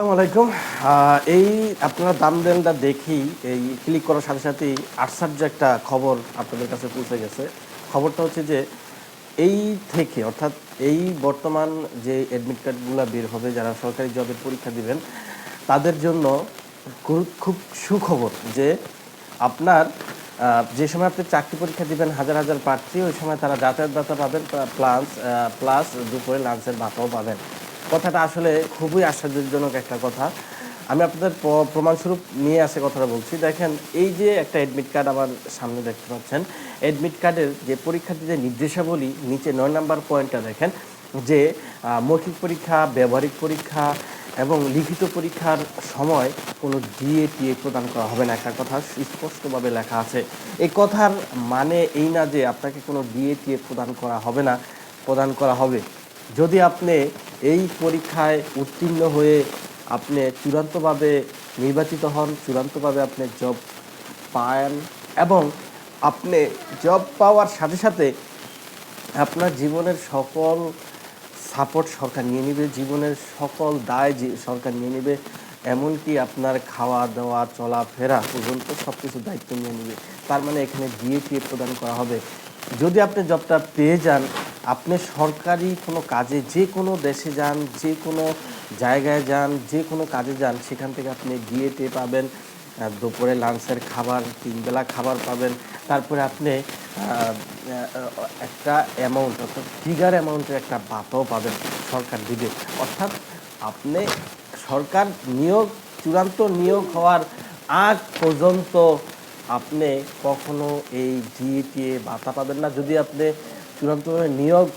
আসসালামু আলাইকুম। এই আপনারা দাম দেনটা দেখি এই ক্লিক করার সাথে সাথেই আশ্চর্য একটা খবর আপনাদের কাছে পৌঁছে গেছে। খবরটা হচ্ছে যে এই থেকে, অর্থাৎ এই বর্তমান যে অ্যাডমিট কার্ডগুলো বের হবে, যারা সরকারি জবের পরীক্ষা দিবেন, তাদের জন্য খুব সুখবর যে আপনার যে সময় আপনি চাকরি পরীক্ষা দিবেন, হাজার হাজার প্রার্থী, ওই সময় তারা যাতায়াত ভাতা পাবেন প্লাস প্লাস দুপুরে লাঞ্চের ভাতাও পাবেন। কথাটা আসলে খুবই আশ্চর্যজনক একটা কথা। আমি আপনাদের প্রমাণস্বরূপ নিয়ে আসে কথাটা বলছি। দেখেন, এই যে একটা অ্যাডমিট কার্ড আমার সামনে দেখতে পাচ্ছেন অ্যাডমিট কার্ডের যে পরীক্ষার্থীদের নির্দেশাবলী, নিচে নয় নাম্বার পয়েন্টটা দেখেন, যে মৌখিক পরীক্ষা, ব্যবহারিক পরীক্ষা এবং লিখিত পরীক্ষার সময় কোনো ডিএ টিএ প্রদান করা হবে না। একটা কথা স্পষ্টভাবে লেখা আছে। এই কথার মানে এই না যে আপনাকে কোনো ডিএ টিএ প্রদান করা হবে না, প্রদান করা হবে। যদি আপনি এই পরীক্ষায় উত্তীর্ণ হয়ে আপনি চূড়ান্তভাবে নির্বাচিত হন, চূড়ান্তভাবে আপনি জব পান এবং আপনি জব পাওয়ার সাথে সাথে আপনার জীবনের সকল সাপোর্ট সরকার নিয়ে নেবে, জীবনের সকল দায় সরকার নিয়ে নেবে, এমনকি আপনার খাওয়া দাওয়া চলাফেরা পর্যন্ত সব কিছু দায়িত্ব নিয়ে নেবে। তার মানে এখানে ডিএটিএ প্রদান করা হবে। যদি আপনি জবটা পেয়ে যান আপনি সরকারি কোনো কাজে, যে কোনো দেশে যান, যে কোনো জায়গায় যান, যে কোনো কাজে যান, সেখান থেকে আপনি ডিএটিএ পাবেন দুপুরে লাঞ্চের খাবার, তিনবেলা খাবার পাবেন। তারপরে আপনি একটা অ্যামাউন্ট অর্থাৎ ফিগার অ্যামাউন্টের একটা ভাতাও পাবেন সরকার দিবে। অর্থাৎ আপনি সরকার নিয়োগ, চূড়ান্ত নিয়োগ হওয়ার আগ পর্যন্ত আপনি কখনো এই জিএটিএ ভাতা পাবেন না। যদি আপনি চূড়ান্তভাবে নিয়োগ